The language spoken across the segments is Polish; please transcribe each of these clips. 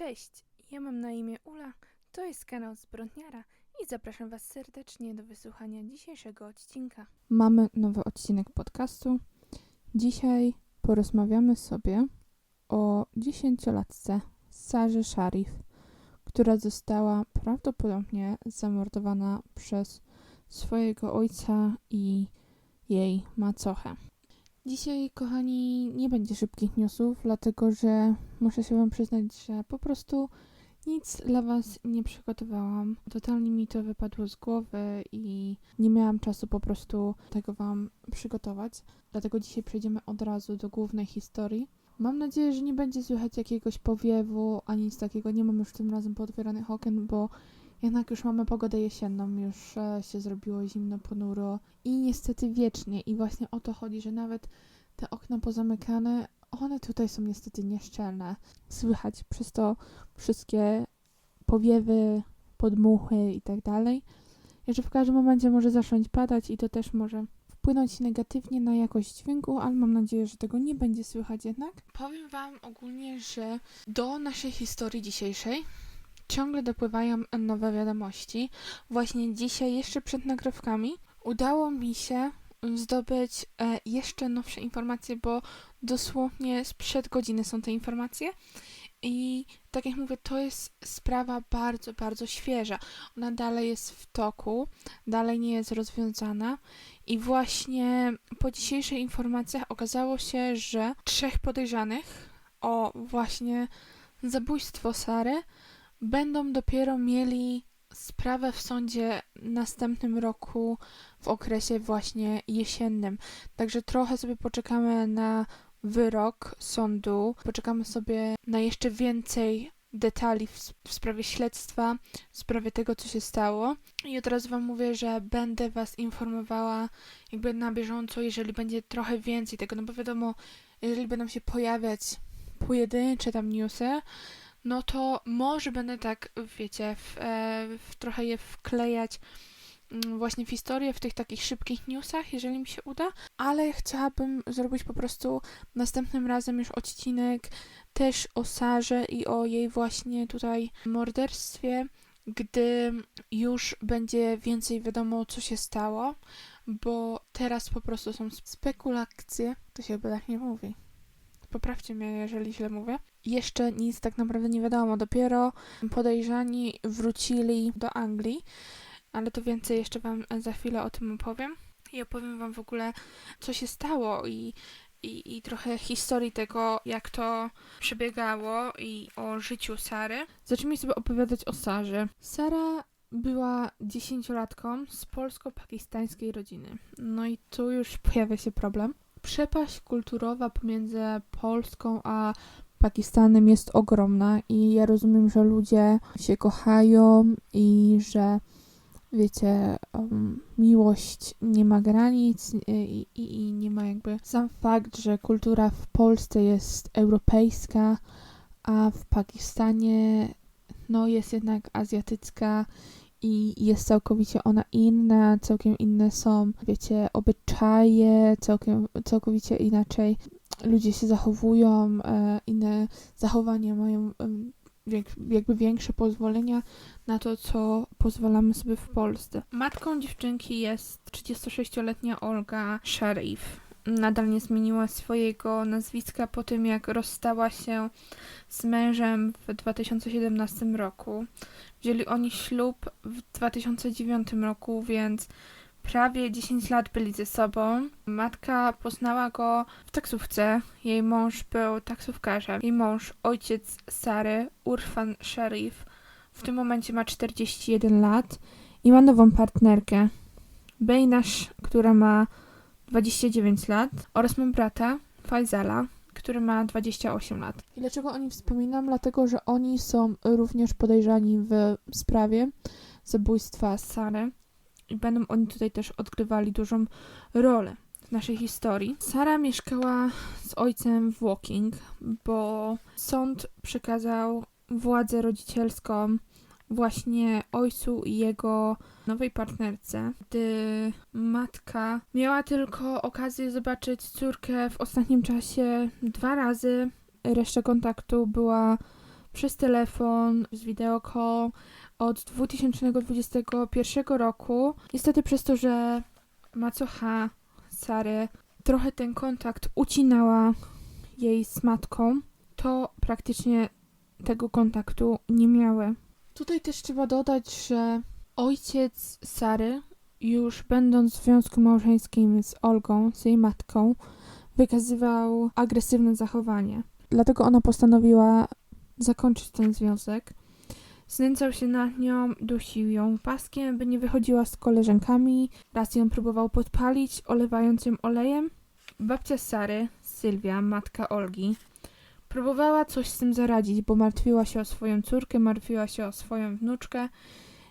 Cześć, ja mam na imię Ula, to jest kanał Zbrodniara i zapraszam Was serdecznie do wysłuchania dzisiejszego odcinka. Mamy nowy odcinek podcastu. Dzisiaj porozmawiamy sobie o dziesięciolatce Sarze Sharif, która została prawdopodobnie zamordowana przez swojego ojca i jej macochę. Dzisiaj, kochani, nie będzie szybkich newsów, dlatego że muszę się Wam przyznać, że po prostu nic dla Was nie przygotowałam. Totalnie mi to wypadło z głowy i nie miałam czasu po prostu tego Wam przygotować. Dlatego dzisiaj przejdziemy od razu do głównej historii. Mam nadzieję, że nie będzie słychać jakiegoś powiewu ani nic takiego. Nie mam już tym razem pootwieranych okien, bo jednak już mamy pogodę jesienną, już e, się zrobiło zimno, ponuro i niestety wiecznie. I właśnie o to chodzi, że nawet te okna pozamykane, one tutaj są niestety nieszczelne. Słychać przez to wszystkie powiewy, podmuchy i tak dalej. Że w każdym momencie może zacząć padać i to też może wpłynąć negatywnie na jakość dźwięku, ale mam nadzieję, że tego nie będzie słychać jednak. Powiem Wam ogólnie, że do naszej historii dzisiejszej ciągle dopływają nowe wiadomości. Właśnie dzisiaj, jeszcze przed nagrywkami, udało mi się zdobyć e, jeszcze nowsze informacje, bo dosłownie sprzed godziny są te informacje. I tak jak mówię, to jest sprawa bardzo, bardzo świeża. Ona dalej jest w toku, dalej nie jest rozwiązana. I właśnie po dzisiejszych informacjach okazało się, że trzech podejrzanych o właśnie zabójstwo Sary będą dopiero mieli sprawę w sądzie następnym roku w okresie właśnie jesiennym. Także trochę sobie poczekamy na wyrok sądu, poczekamy sobie na jeszcze więcej detali w, w, sprawie śledztwa, w sprawie tego, co się stało. I od razu Wam mówię, że będę Was informowała jakby na bieżąco, jeżeli będzie trochę więcej tego, no bo wiadomo, jeżeli będą się pojawiać pojedyncze tam newsy, no to może będę tak, wiecie, w, e, w trochę je wklejać mm, właśnie w historię, w tych takich szybkich newsach, jeżeli mi się uda, ale chciałabym zrobić po prostu następnym razem już odcinek też o Sarze i o jej właśnie tutaj morderstwie, gdy już będzie więcej wiadomo, co się stało, bo teraz po prostu są spekulacje, to się chyba tak nie mówi. Poprawcie mnie, jeżeli źle mówię. Jeszcze nic tak naprawdę nie wiadomo. Dopiero podejrzani wrócili do Anglii, ale to więcej jeszcze Wam za chwilę o tym opowiem. I opowiem Wam w ogóle, co się stało i, i, i trochę historii tego, jak to przebiegało i o życiu Sary. Zacznijmy sobie opowiadać o Sarze. Sara była dziesięciolatką z polsko-pakistańskiej rodziny. No i tu już pojawia się problem. Przepaść kulturowa pomiędzy Polską a Pakistanem jest ogromna i ja rozumiem, że ludzie się kochają i że wiecie, um, miłość nie ma granic i, i, i, nie ma jakby sam fakt, że kultura w Polsce jest europejska, a w Pakistanie no jest jednak azjatycka i jest całkowicie ona inna, całkiem inne są, wiecie, obyczaje, całkiem, całkowicie inaczej ludzie się zachowują, e, inne zachowania mają jakby większe pozwolenia na to, co pozwalamy sobie w Polsce. Matką dziewczynki jest 36-letnia Olga Sharif. Nadal nie zmieniła swojego nazwiska po tym, jak rozstała się z mężem w 2017 roku. Wzięli oni ślub w 2009 roku, więc prawie 10 lat byli ze sobą. Matka poznała go w taksówce. Jej mąż był taksówkarzem. Jej mąż, ojciec Sary, Urfan Sharif, w tym momencie ma 41 lat i ma nową partnerkę. Bejnash, która ma 29 lat oraz mam brata, Faisala, który ma 28 lat. I dlaczego o nim wspominam? Dlatego, że oni są również podejrzani w sprawie zabójstwa Sary i będą oni tutaj też odgrywali dużą rolę w naszej historii. Sara mieszkała z ojcem w Walking, bo sąd przekazał władzę rodzicielską właśnie ojcu i jego nowej partnerce, gdy matka miała tylko okazję zobaczyć córkę w ostatnim czasie dwa razy. Reszta kontaktu była przez telefon, z call od 2021 roku. Niestety przez to, że macocha Sary trochę ten kontakt ucinała jej z matką, to praktycznie tego kontaktu nie miały. Tutaj też trzeba dodać, że ojciec Sary, już będąc w związku małżeńskim z Olgą, z jej matką, wykazywał agresywne zachowanie. Dlatego ona postanowiła zakończyć ten związek. Znęcał się nad nią, dusił ją paskiem, by nie wychodziła z koleżankami. Raz ją próbował podpalić, olewając ją olejem. Babcia Sary, Sylwia, matka Olgi, próbowała coś z tym zaradzić, bo martwiła się o swoją córkę, martwiła się o swoją wnuczkę.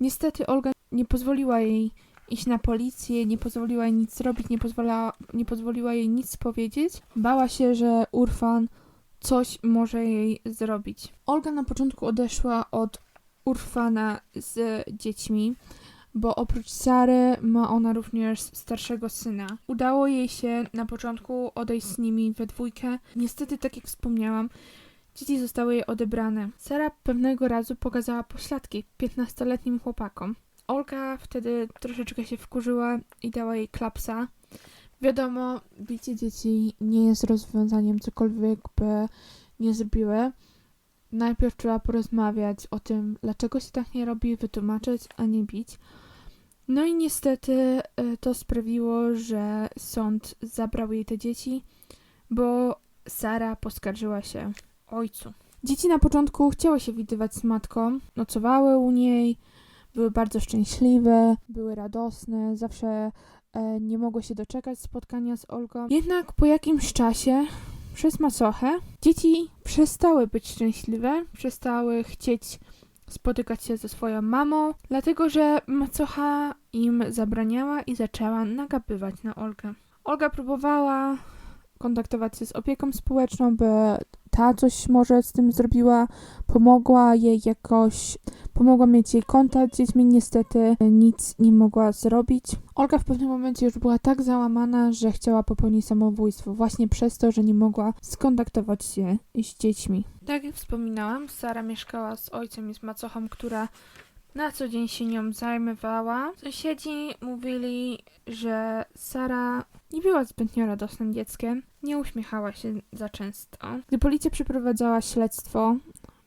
Niestety Olga nie pozwoliła jej iść na policję, nie pozwoliła jej nic zrobić, nie pozwoliła, nie pozwoliła jej nic powiedzieć. Bała się, że Urfan coś może jej zrobić. Olga na początku odeszła od Urfana z dziećmi, bo oprócz Sary ma ona również starszego syna. Udało jej się na początku odejść z nimi we dwójkę. Niestety, tak jak wspomniałam, dzieci zostały jej odebrane. Sara pewnego razu pokazała pośladki 15-letnim chłopakom. Olga wtedy troszeczkę się wkurzyła i dała jej klapsa. Wiadomo, bicie dzieci nie jest rozwiązaniem, cokolwiek by nie zrobiły. Najpierw trzeba porozmawiać o tym, dlaczego się tak nie robi, wytłumaczyć, a nie bić. No i niestety e, to sprawiło, że sąd zabrał jej te dzieci, bo Sara poskarżyła się ojcu. Dzieci na początku chciały się widywać z matką, nocowały u niej, były bardzo szczęśliwe, były radosne, zawsze e, nie mogły się doczekać spotkania z Olgą. Jednak po jakimś czasie, przez macochę, dzieci przestały być szczęśliwe, przestały chcieć spotykać się ze swoją mamą, dlatego że macocha im zabraniała i zaczęła nagabywać na Olgę. Olga próbowała kontaktować się z opieką społeczną, by ta coś może z tym zrobiła, pomogła jej jakoś, pomogła mieć jej kontakt z dziećmi, niestety nic nie mogła zrobić. Olga w pewnym momencie już była tak załamana, że chciała popełnić samobójstwo, właśnie przez to, że nie mogła skontaktować się z dziećmi. Tak jak wspominałam, Sara mieszkała z ojcem i z macochą, która na co dzień się nią zajmowała. Sąsiedzi mówili, że Sara nie była zbytnio radosnym dzieckiem, nie uśmiechała się za często. Gdy policja przeprowadzała śledztwo,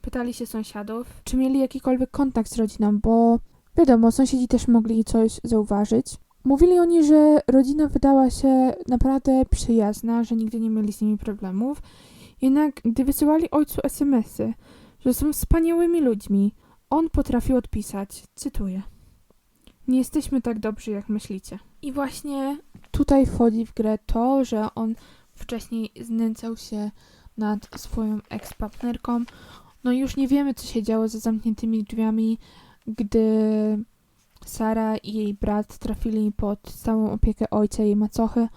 pytali się sąsiadów, czy mieli jakikolwiek kontakt z rodziną, bo wiadomo, sąsiedzi też mogli coś zauważyć. Mówili oni, że rodzina wydała się naprawdę przyjazna, że nigdy nie mieli z nimi problemów. Jednak gdy wysyłali ojcu SMS-y, że są wspaniałymi ludźmi, on potrafił odpisać, cytuję: Nie jesteśmy tak dobrzy, jak myślicie. I właśnie tutaj wchodzi w grę to, że on wcześniej znęcał się nad swoją ekspartnerką. No już nie wiemy, co się działo za zamkniętymi drzwiami, gdy Sara i jej brat trafili pod stałą opiekę ojca jej macochy.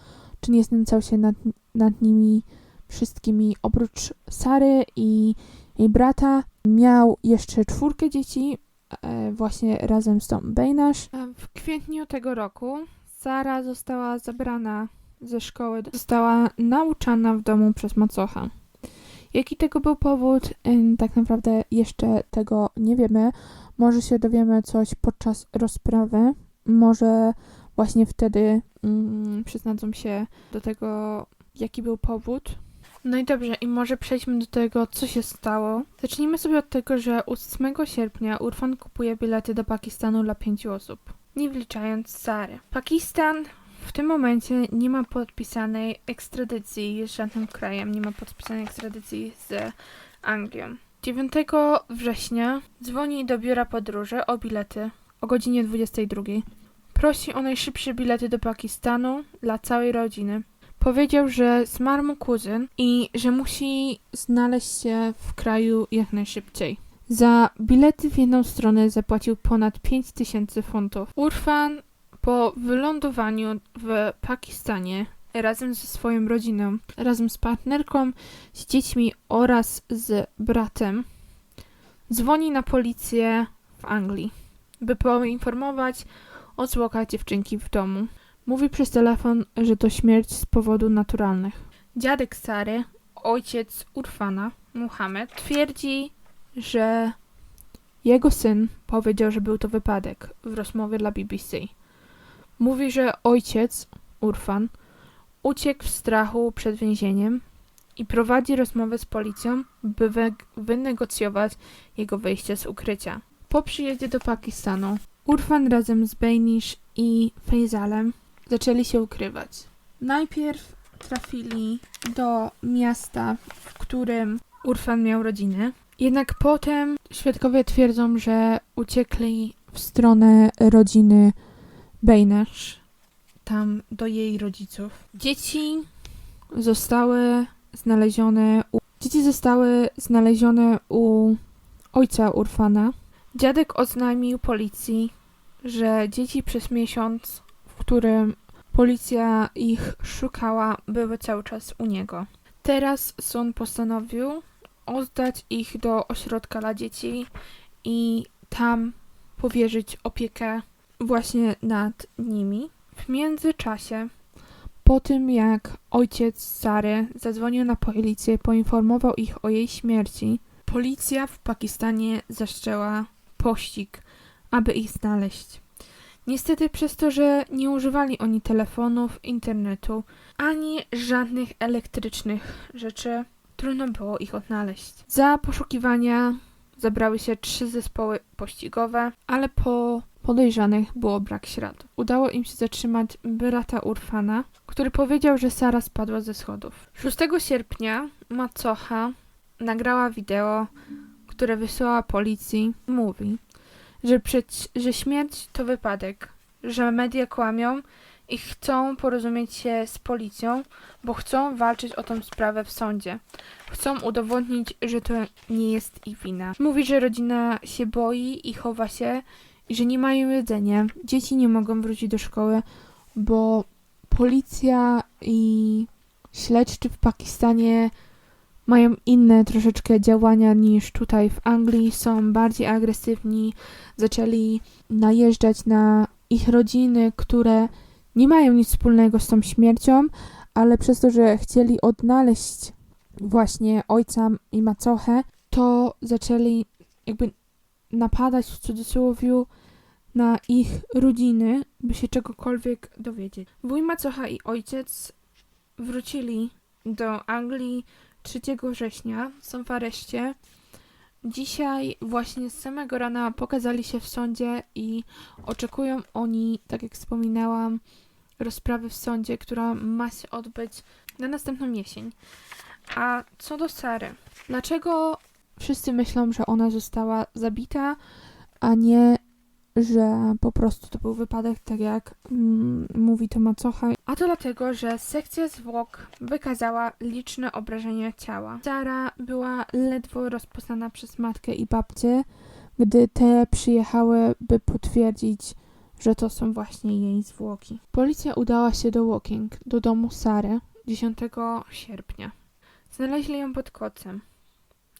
Czy nie znęcał się nad, nad nimi wszystkimi oprócz Sary i jej brata. Miał jeszcze czwórkę dzieci, e, właśnie razem z tą Bejnasz. W kwietniu tego roku Sara została zabrana ze szkoły, została nauczana w domu przez macocha. Jaki tego był powód, em, tak naprawdę jeszcze tego nie wiemy. Może się dowiemy coś podczas rozprawy, może właśnie wtedy mm, przyznadzą się do tego, jaki był powód. No i dobrze, i może przejdźmy do tego, co się stało. Zacznijmy sobie od tego, że 8 sierpnia Urfan kupuje bilety do Pakistanu dla pięciu osób, nie wliczając Sary. Pakistan w tym momencie nie ma podpisanej ekstradycji z żadnym krajem, nie ma podpisanej ekstradycji z Anglią. 9 września dzwoni do biura podróży o bilety o godzinie 22. Prosi o najszybsze bilety do Pakistanu dla całej rodziny. Powiedział, że zmarł mu kuzyn i że musi znaleźć się w kraju jak najszybciej. Za bilety w jedną stronę zapłacił ponad 5000 funtów. Urfan po wylądowaniu w Pakistanie razem ze swoją rodziną, razem z partnerką, z dziećmi oraz z bratem, dzwoni na policję w Anglii, by poinformować o zwłokach dziewczynki w domu. Mówi przez telefon, że to śmierć z powodów naturalnych. Dziadek Sary, ojciec Urfana, Muhammad, twierdzi, że jego syn powiedział, że był to wypadek w rozmowie dla BBC. Mówi, że ojciec, Urfan, uciekł w strachu przed więzieniem i prowadzi rozmowę z policją, by wy- wynegocjować jego wyjście z ukrycia. Po przyjeździe do Pakistanu, Urfan razem z Bejnisz i Fejzalem zaczęli się ukrywać. Najpierw trafili do miasta, w którym Urfan miał rodzinę. Jednak potem świadkowie twierdzą, że uciekli w stronę rodziny Bejnasz, tam do jej rodziców. Dzieci zostały znalezione u... Dzieci zostały znalezione u ojca Urfana. Dziadek oznajmił policji, że dzieci przez miesiąc, którym policja ich szukała, były cały czas u niego. Teraz sąd postanowił oddać ich do ośrodka dla dzieci i tam powierzyć opiekę właśnie nad nimi. W międzyczasie, po tym jak ojciec Sary zadzwonił na policję, poinformował ich o jej śmierci, policja w Pakistanie zaczęła pościg, aby ich znaleźć. Niestety przez to, że nie używali oni telefonów, internetu, ani żadnych elektrycznych rzeczy, trudno było ich odnaleźć. Za poszukiwania zabrały się trzy zespoły pościgowe, ale po podejrzanych było brak śladów. Udało im się zatrzymać brata Urfana, który powiedział, że Sara spadła ze schodów. 6 sierpnia macocha nagrała wideo, które wysłała policji. Mówi, że, przeć- że śmierć to wypadek, że media kłamią i chcą porozumieć się z policją, bo chcą walczyć o tą sprawę w sądzie. Chcą udowodnić, że to nie jest ich wina. Mówi, że rodzina się boi i chowa się i że nie mają jedzenia. Dzieci nie mogą wrócić do szkoły, bo policja i śledczy w Pakistanie mają inne troszeczkę działania niż tutaj w Anglii. Są bardziej agresywni, zaczęli najeżdżać na ich rodziny, które nie mają nic wspólnego z tą śmiercią, ale przez to, że chcieli odnaleźć właśnie ojca i macochę, to zaczęli jakby napadać w cudzysłowie na ich rodziny, by się czegokolwiek dowiedzieć. Wuj macocha i ojciec wrócili do Anglii 3 września, są w areszcie. Dzisiaj właśnie z samego rana pokazali się w sądzie i oczekują oni, tak jak wspominałam, rozprawy w sądzie, która ma się odbyć na następną jesień. A co do Sary, dlaczego wszyscy myślą, że ona została zabita, a nie, że po prostu to był wypadek, tak jak mm, mówi to macocha? A to dlatego, że sekcja zwłok wykazała liczne obrażenia ciała. Sara była ledwo rozpoznana przez matkę i babcię, gdy te przyjechały, by potwierdzić, że to są właśnie jej zwłoki. Policja udała się do Woking, do domu Sary 10 sierpnia. Znaleźli ją pod kocem,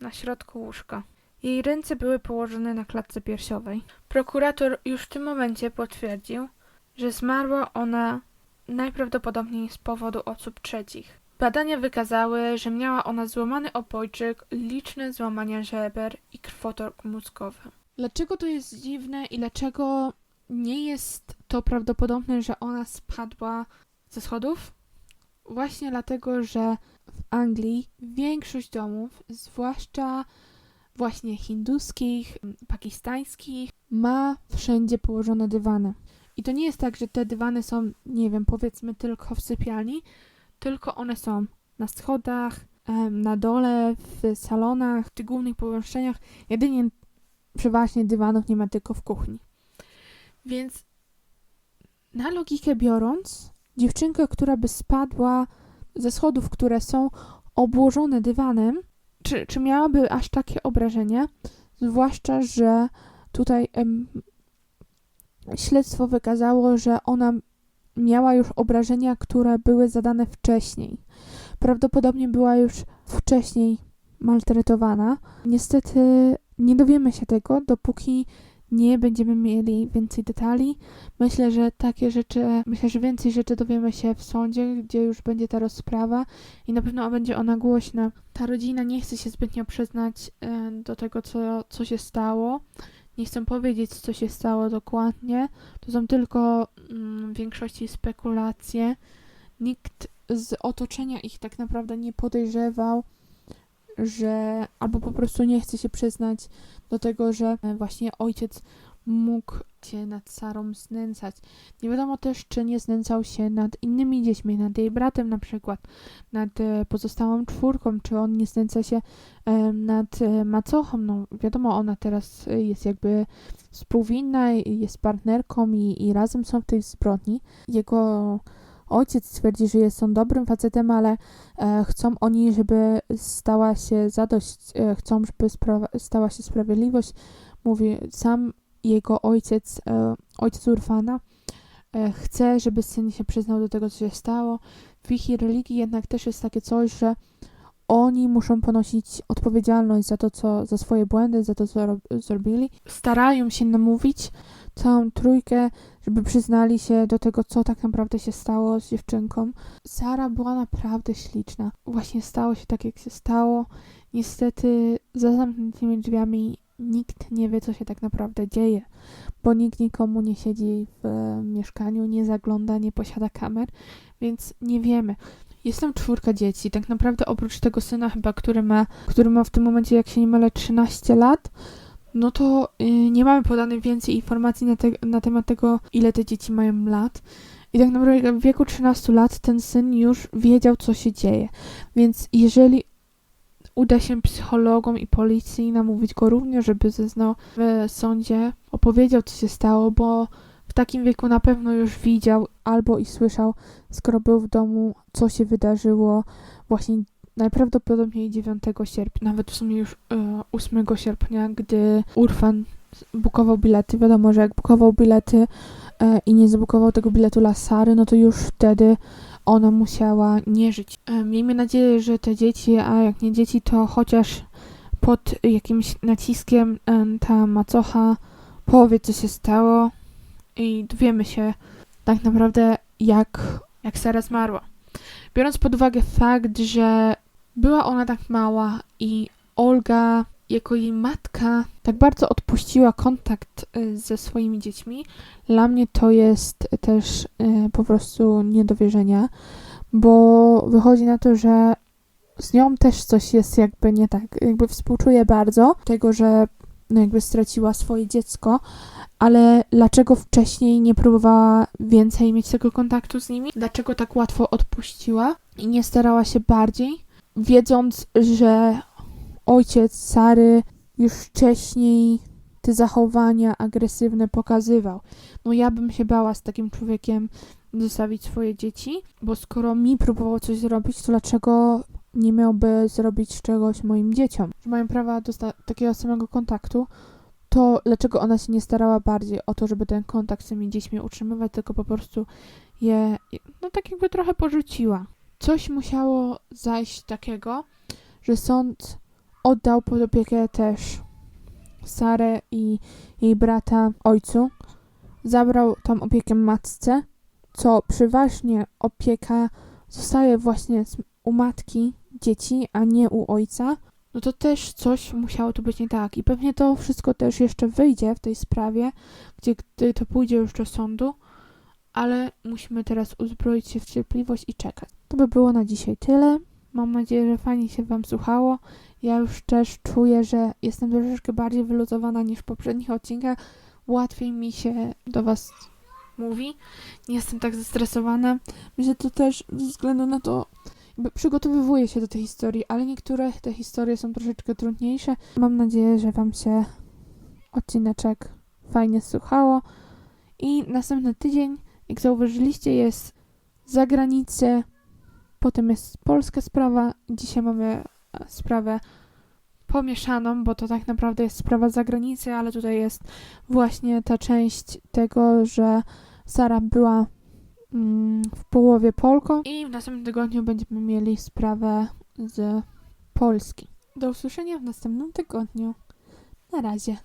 na środku łóżka. Jej ręce były położone na klatce piersiowej. Prokurator już w tym momencie potwierdził, że zmarła ona najprawdopodobniej z powodu osób trzecich. Badania wykazały, że miała ona złamany obojczyk, liczne złamania żeber i krwotok mózgowy. Dlaczego to jest dziwne i dlaczego nie jest to prawdopodobne, że ona spadła ze schodów? Właśnie dlatego, że w Anglii większość domów, zwłaszcza właśnie hinduskich, pakistańskich, ma wszędzie położone dywany. I to nie jest tak, że te dywany są, nie wiem, powiedzmy tylko w sypialni, tylko one są na schodach, na dole, w salonach, w tych głównych pomieszczeniach. Jedynie przeważnie dywanów nie ma tylko w kuchni. Więc na logikę biorąc, dziewczynka, która by spadła ze schodów, które są obłożone dywanem, czy, czy miałaby aż takie obrażenia? Zwłaszcza, że tutaj em, śledztwo wykazało, że ona miała już obrażenia, które były zadane wcześniej. Prawdopodobnie była już wcześniej maltretowana. Niestety nie dowiemy się tego, dopóki nie będziemy mieli więcej detali. Myślę, że takie rzeczy, myślę, że więcej rzeczy dowiemy się w sądzie, gdzie już będzie ta rozprawa i na pewno będzie ona głośna. Ta rodzina nie chce się zbytnio przyznać e, do tego, co, co się stało. Nie chcę powiedzieć, co się stało dokładnie. To są tylko mm, w większości spekulacje. Nikt z otoczenia ich tak naprawdę nie podejrzewał, że albo po prostu nie chce się przyznać do tego, że e, właśnie ojciec mógł się nad Sarą znęcać. Nie wiadomo też, czy nie znęcał się nad innymi dziećmi, nad jej bratem na przykład, nad e, pozostałą czwórką, czy on nie znęca się e, nad macochą. No wiadomo, ona teraz jest jakby współwinna, jest partnerką i, i razem są w tej zbrodni. Jego ojciec twierdzi, że jest on dobrym facetem, ale e, chcą oni, żeby stała się zadość, e, chcą, żeby spra- stała się sprawiedliwość. Mówi sam jego ojciec, e, ojciec Urfana, e, chce, żeby syn się przyznał do tego, co się stało. W ich religii jednak też jest takie coś, że oni muszą ponosić odpowiedzialność za to, co, za swoje błędy, za to, co ro- zrobili. Starają się namówić całą trójkę, żeby przyznali się do tego, co tak naprawdę się stało z dziewczynką. Sara była naprawdę śliczna. Właśnie stało się tak, jak się stało. Niestety za zamkniętymi drzwiami nikt nie wie, co się tak naprawdę dzieje, bo nikt nikomu nie siedzi w e, mieszkaniu, nie zagląda, nie posiada kamer, więc nie wiemy. Jest tam czwórka dzieci, tak naprawdę oprócz tego syna chyba, który ma, który ma w tym momencie, jak się nie mylę, 13 lat, no to y, nie mamy podanych więcej informacji na, te, na temat tego, ile te dzieci mają lat. I tak naprawdę w wieku 13 lat ten syn już wiedział, co się dzieje. Więc jeżeli uda się psychologom i policji namówić go również, żeby zeznał w sądzie, opowiedział, co się stało, bo w takim wieku na pewno już widział albo i słyszał, skoro był w domu, co się wydarzyło właśnie najprawdopodobniej 9 sierpnia, nawet w sumie już e, 8 sierpnia, gdy Urfan bukował bilety. Wiadomo, że jak bukował bilety e, i nie zabukował tego biletu dla Sary, no to już wtedy ona musiała nie żyć. E, miejmy nadzieję, że te dzieci, a jak nie dzieci, to chociaż pod jakimś naciskiem e, ta macocha powie, co się stało i dowiemy się tak naprawdę, jak, jak Sara zmarła. Biorąc pod uwagę fakt, że była ona tak mała i Olga jako jej matka tak bardzo odpuściła kontakt y, ze swoimi dziećmi, dla mnie to jest też y, po prostu nie do wierzenia, bo wychodzi na to, że z nią też coś jest jakby nie tak. Jakby współczuję bardzo tego, że no jakby straciła swoje dziecko, ale dlaczego wcześniej nie próbowała więcej mieć tego kontaktu z nimi? Dlaczego tak łatwo odpuściła i nie starała się bardziej, wiedząc, że ojciec Sary już wcześniej te zachowania agresywne pokazywał. No ja bym się bała z takim człowiekiem zostawić swoje dzieci, bo skoro mi próbował coś zrobić, to dlaczego nie miałby zrobić czegoś moim dzieciom? Że mają prawa do takiego samego kontaktu, to dlaczego ona się nie starała bardziej o to, żeby ten kontakt z tymi dziećmi utrzymywać, tylko po prostu je, no tak jakby trochę porzuciła. Coś musiało zajść takiego, że sąd oddał pod opiekę też Sarę i jej brata ojcu. Zabrał tą opiekę matce, co przeważnie opieka zostaje właśnie u matki dzieci, a nie u ojca. No to też coś musiało tu być nie tak. I pewnie to wszystko też jeszcze wyjdzie w tej sprawie, gdzie gdy to pójdzie już do sądu, ale musimy teraz uzbroić się w cierpliwość i czekać. To by było na dzisiaj tyle. Mam nadzieję, że fajnie się Wam słuchało. Ja już też czuję, że jestem troszeczkę bardziej wyluzowana niż w poprzednich odcinkach. Łatwiej mi się do Was mówi. Nie jestem tak zestresowana. Myślę, to też ze względu na to, przygotowywuję się do tej historii, ale niektóre te historie są troszeczkę trudniejsze. Mam nadzieję, że Wam się odcineczek fajnie słuchało. I następny tydzień, jak zauważyliście, jest zagranicy, potem jest polska sprawa. Dzisiaj mamy e, sprawę pomieszaną, bo to tak naprawdę jest sprawa z zagranicy, ale tutaj jest właśnie ta część tego, że Sara była mm, w połowie Polką i w następnym tygodniu będziemy mieli sprawę z Polski. Do usłyszenia w następnym tygodniu. Na razie.